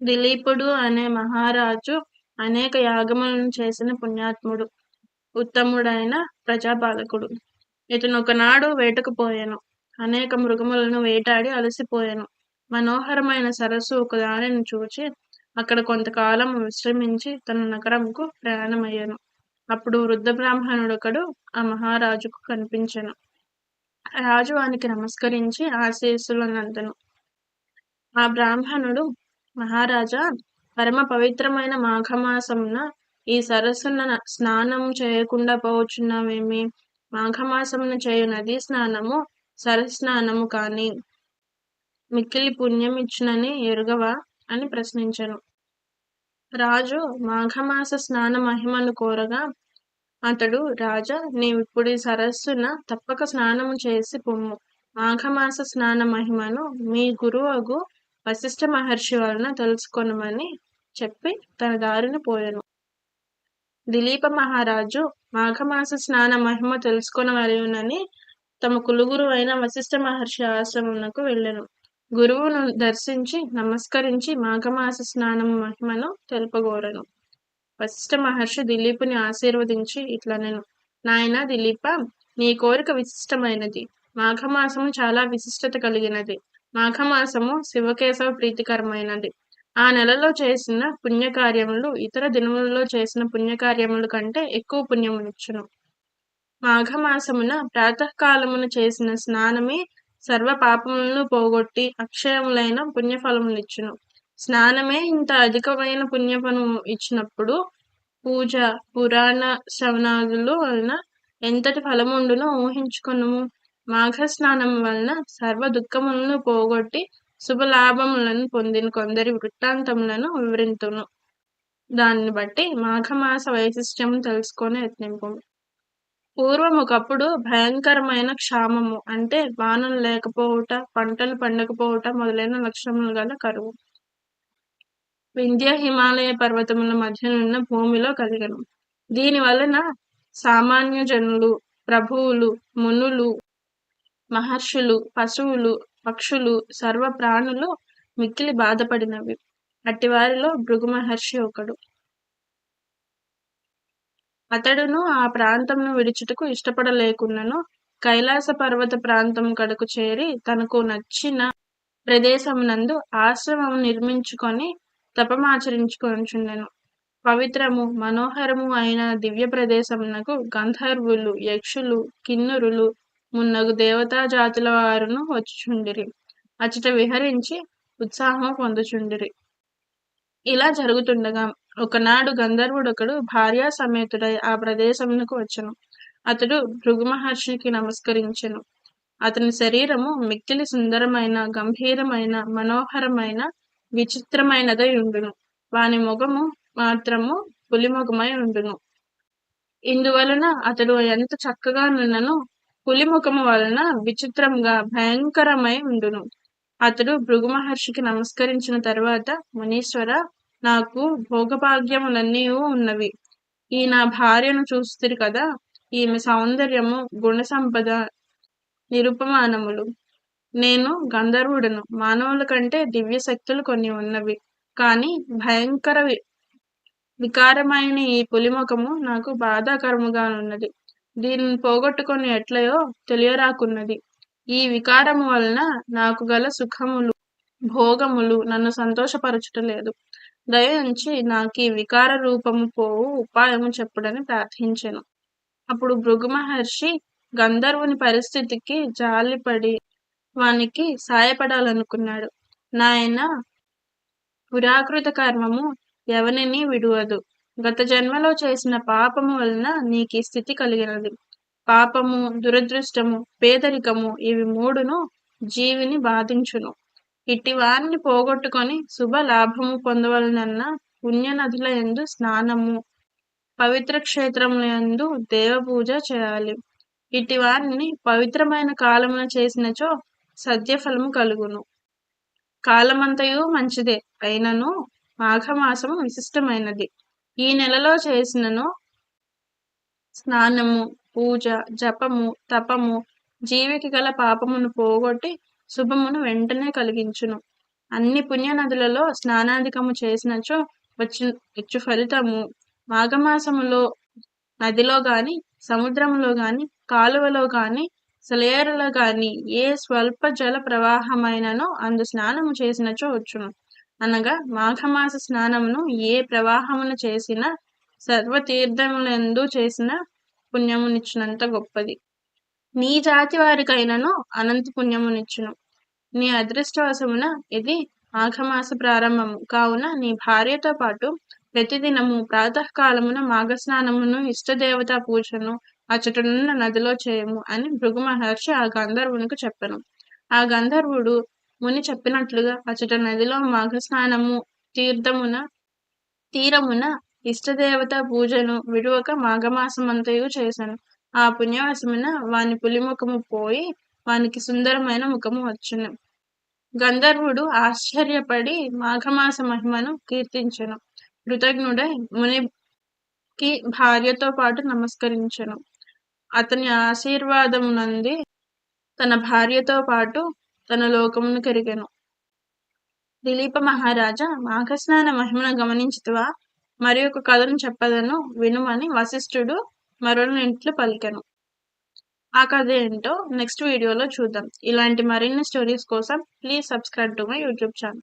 దిలీపుడు అనే మహారాజు అనేక యాగములను చేసిన పుణ్యాత్ముడు ఉత్తముడైన ప్రజాపాలకుడు. ఇతను ఒకనాడు వేటకు పోయాను. అనేక మృగములను వేటాడి అలసిపోయాను. మనోహరమైన సరస్సు ఒకదానిని చూచి అక్కడ కొంతకాలం విశ్రమించి తన నగరంకు ప్రయాణమయ్యాను. అప్పుడు వృద్ధ బ్రాహ్మణుడొకడు ఆ మహారాజుకు కనిపించాను. రాజు వానికి నమస్కరించి ఆశీస్సులనంతను ఆ బ్రాహ్మణుడు మహారాజా పరమ పవిత్రమైన మాఘమాసమున ఈ సరస్సున స్నానం చేయకుండా పోవచ్చున్నావేమి? మాఘమాసమున చేయు నదీ స్నానము సరస్నానము కాని మిక్కిలి పుణ్యం ఇచ్చునని ఎరుగవా? అని ప్రశ్నించను. రాజు మాఘమాస స్నాన మహిమను కోరగా అతడు రాజా నీవిప్పుడు ఈ సరస్సున తప్పక స్నానము చేసి పొమ్ము. మాఘమాస స్నాన మహిమను మీ గురువగు వశిష్ఠ మహర్షి వలన తెలుసుకొనమని చెప్పి తన దారిని పోయాను. దిలీప మహారాజు మాఘమాస స్నాన మహిమ తెలుసుకొనవలెనని తమ కులుగురు అయిన వశిష్ఠ మహర్షి ఆశ్రమమునకు వెళ్ళను. గురువును దర్శించి నమస్కరించి మాఘమాస స్నానం మహిమను తెలుపగోరను. వశిష్ఠ మహర్షి దిలీపుని ఆశీర్వదించి ఇట్లా నేను నాయన దిలీప నీ కోరిక విశిష్టమైనది. మాఘమాసము చాలా విశిష్టత కలిగినది. మాఘమాసము శివకేశవ ప్రీతికరమైనది. ఆ నెలలో చేసిన పుణ్యకార్యములు ఇతర దినములలో చేసిన పుణ్యకార్యముల కంటే ఎక్కువ పుణ్యమునిచ్చును. మాఘమాసమున ప్రాతకాలమున చేసిన స్నానమే సర్వ పాపములను పోగొట్టి అక్షయములైన పుణ్యఫలములిచ్చును స్నానమే ఇంత అధికమైన పుణ్యఫలము ఇచ్చినప్పుడు పూజ పురాణ శ్రవణాదులు వలన ఎంతటి ఫలముండునో ఊహించుకున్నాము మాఘ స్నానం వలన సర్వ దుఃఖములను పోగొట్టి శుభలాభములను పొందిన కొందరి వృత్తాంతములను వివరింతును. దానిని బట్టి మాఘమాస వైశిష్ట్యము తెలుసుకొని యత్నింపు పూర్వం ఒకప్పుడు భయంకరమైన క్షామము అంటే వానలు లేకపోవుట పంటలు పండకపోవుట మొదలైన లక్షణములు గల కరువు. వింధ్య హిమాలయ పర్వతముల మధ్యనున్న భూమిలో కలిగను. దీని వలన సామాన్య జనులు ప్రభువులు మునులు మహర్షులు పశువులు పక్షులు సర్వ ప్రాణులు మిక్కిలి బాధపడినవి. అట్టివారిలో భృగు మహర్షి ఒకడు. అతడును ఆ ప్రాంతంను విడిచుటకు ఇష్టపడలేకున్నను కైలాస పర్వత ప్రాంతం కడకు చేరి తనకు నచ్చిన ప్రదేశమునందు ఆశ్రమం నిర్మించుకొని తపమాచరించుకొనుచుండెను. పవిత్రము మనోహరము అయిన దివ్య ప్రదేశమునకు గంధర్వులు యక్షులు కిన్నురులు మున్నగు దేవతా జాతుల వారును వచ్చుచుండిరి. అచట విహరించి ఉత్సాహము పొందుచుండిరి. ఇలా జరుగుతుండగా ఒకనాడు గంధర్వుడొకడు భార్యా సమేతుడై ఆ ప్రదేశమునకు వచ్చను. అతడు భృగు మహర్షికి నమస్కరించెను. అతని శరీరము మిక్కిలి సుందరమైన గంభీరమైన మనోహరమైన విచిత్రమైనదై ఉండును. వాని ముఖము మాత్రము పులిముఖమై ఉండును. ఇందువలన అతడు ఎంత చక్కగా నిన్నను పులిముఖము వలన విచిత్రంగా భయంకరమై ఉండును. అతడు భృగు మహర్షికి నమస్కరించిన తరువాత మునీశ్వర నాకు భోగభాగ్యములన్నీ ఉన్నవి. ఈ నా భార్యను చూస్తురు కదా ఈమె సౌందర్యము గుణ సంపద నిరుపమానములు. నేను గంధర్వుడను. మానవుల కంటే దివ్య శక్తులు కొన్ని ఉన్నవి. కానీ భయంకర వికారమైన ఈ పులిముఖము నాకు బాధాకరముగానున్నది. దీనిని పోగొట్టుకొని ఎట్లయో తెలియరాకున్నది. ఈ వికారము వలన నాకు గల సుఖములు భోగములు నన్ను సంతోషపరచుటలేదు. దయ ఉంచి నాకు ఈ వికార రూపము పోవు ఉపాయము చెప్పుడని ప్రార్థించెను. అప్పుడు భృగు మహర్షి గంధర్వుని పరిస్థితికి జాలిపడి వానికి సాయపడాలనుకున్నాడు. నాయన పురాకృత కర్మము ఎవరిని విడువదు. గత జన్మలో చేసిన పాపము వలన నీకు ఈ స్థితి కలిగినది. పాపము దురదృష్టము పేదరికము ఇవి మూడును జీవిని బాధించును. ఇట్టి వారిని పోగొట్టుకొని శుభ లాభము పొందవలనన్న పుణ్యనదుల ఎందు స్నానము పవిత్ర క్షేత్రముల ఎందు దేవపూజ చేయాలి. ఇట్టి వారిని పవిత్రమైన కాలమున చేసినచో సద్యఫలము కలుగును. కాలమంతయు మంచిదే అయినను మాఘమాసము విశిష్టమైనది. ఈ నెలలో చేసినను స్నానము పూజ జపము తపము జీవికి గల పాపమును పోగొట్టి శుభమును వెంటనే కలిగించును. అన్ని పుణ్య నదులలో స్నానాధికము చేసినచో వచ్చి వచ్చు ఫలితము. మాఘమాసములో నదిలో గాని సముద్రములో గాని కాలువలో గాని సెలయేరులో గాని ఏ స్వల్ప జల ప్రవాహమైనను అందు స్నానము చేసినచో వచ్చును. అనగా మాఘమాస స్నానమును ఏ ప్రవాహమును చేసిన సర్వతీర్థములందు చేసిన పుణ్యమునిచ్చినంత గొప్పది. నీ జాతి వారికైనను అనంత పుణ్యమునిచ్చును. నీ అదృష్టవశమున ఇది మాఘమాస ప్రారంభము. కావున నీ భార్యతో పాటు ప్రతిదినము ప్రాతకాలమున మాఘస్నానమును ఇష్టదేవతా పూజను అచటనున్న నదిలో చేయము అని భృగు మహర్షి ఆ గంధర్వునికి చెప్పను. ఆ గంధర్వుడు ముని చెప్పినట్లుగా అచట నదిలో మాఘస్నానము తీర్థమున తీరమున ఇష్టదేవత పూజను విడువక మాఘమాసమంతయు చేశాను ఆ పుణ్యవశమున వాని పులిముఖము పోయి వానికి సుందరమైన ముఖము వచ్చును. గంధర్వుడు ఆశ్చర్యపడి మాఘమాస మహిమను కీర్తించెను. కృతజ్ఞుడై మునికి భార్యతో పాటు నమస్కరించను. అతని ఆశీర్వాదమునంది తన భార్యతో పాటు తన లోకమును కెరిగెను దిలీప మహారాజా మాఘస్నాన మహిమను గమనించుతువా? మరి ఒక కథను చెప్పదను వినుమని వశిష్ఠుడు ఇంట్లో పలికెను. ఆ కథ ఏంటో నెక్స్ట్ వీడియోలో చూద్దాం. ఇలాంటి మరిన్ని స్టోరీస్ కోసం please subscribe to my YouTube channel.